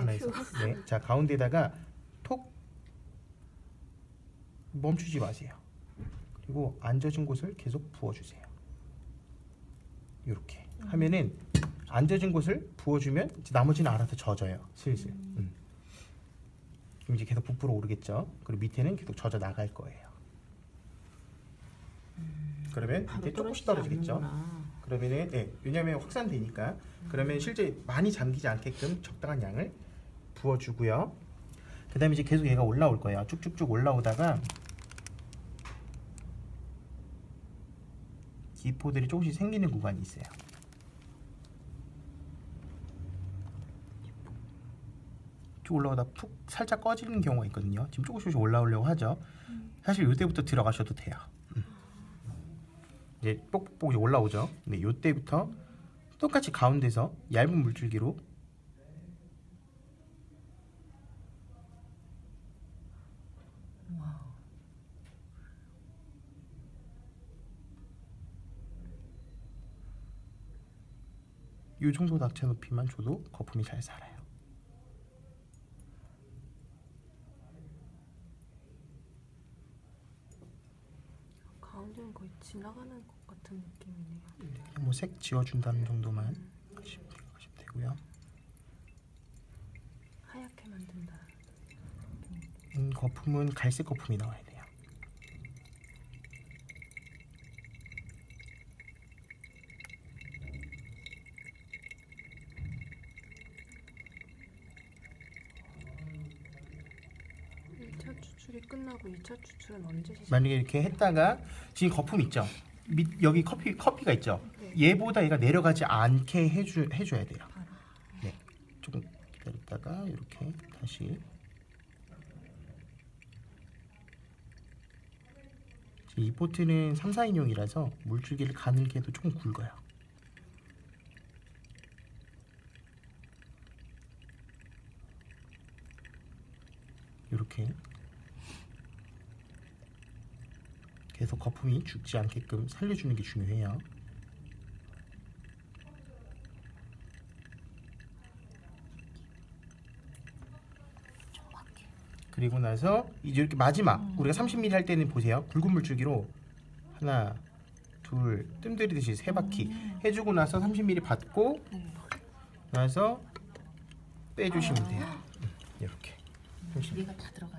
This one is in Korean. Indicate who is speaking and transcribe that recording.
Speaker 1: 하나에서. 네. 자, 가운데다가 톡 멈추지 마세요. 그리고 안 젖은 곳을 계속 부어주세요. 이렇게 하면은 안 젖은 곳을 부어주면 이제 나머지는 알아서 젖어요. 슬슬. 음. 그럼 이제 계속 부풀어 오르겠죠. 그리고 밑에는 계속 젖어 나갈 거예요. 그러면
Speaker 2: 바로
Speaker 1: 이게 조금씩 떨어지겠죠.
Speaker 2: 않는구나.
Speaker 1: 그러면은 예, 왜냐하면 확산되니까 그러면 실제 많이 잠기지 않게끔 적당한 양을 부어주고요. 그 다음에 이제 계속 얘가 올라올 거예요. 쭉쭉쭉 올라오다가 기포들이 조금씩 생기는 구간이 있어요. 쭉 올라오다 푹 살짝 꺼지는 경우가 있거든요. 지금 조금씩 조금씩 올라오려고 하죠. 사실 이때부터 들어가셔도 돼요. 음. 이제 뽁뽁뽁 이제 올라오죠. 근데 이때부터 똑같이 가운데서 얇은 물줄기로
Speaker 2: 와우.
Speaker 1: 이 정도 낙체 높이만 줘도 거품이 잘 살아요.
Speaker 3: 가운데는 거의 지나가는 것 같은 느낌이네요.
Speaker 1: 뭐색 지워준다는 정도만 하시면 되고요.
Speaker 3: 하얗게 만든다.
Speaker 1: 음, 거품은 갈색 거품이 나와야 돼요.
Speaker 3: 추출이 끝나고 이차 추출은 언제 시작?
Speaker 1: 만약에 이렇게 했다가 지금 거품 있죠. 밑 여기 커피 커피가 있죠.
Speaker 3: 네.
Speaker 1: 얘보다 얘가 내려가지 않게 해주 해줘야 돼요. 네, 조금 기다렸다가 이렇게 다시 이 포트는 3, 4인용이라서 물줄기를 가늘게 해도 조금 굵어요. 이렇게 계속 거품이 죽지 않게끔 살려주는 게 중요해요.
Speaker 2: 정확해.
Speaker 1: 그리고 나서 이제 이렇게 마지막 우리가 30mm 할 때는 보세요. 굵은 물줄기로 하나 둘 뜸들이듯이 세 바퀴 해주고 나서 30mm 받고
Speaker 2: 네.
Speaker 1: 나서 빼주시면 돼요. 음, 이렇게.
Speaker 2: 얘가 다 들어가네.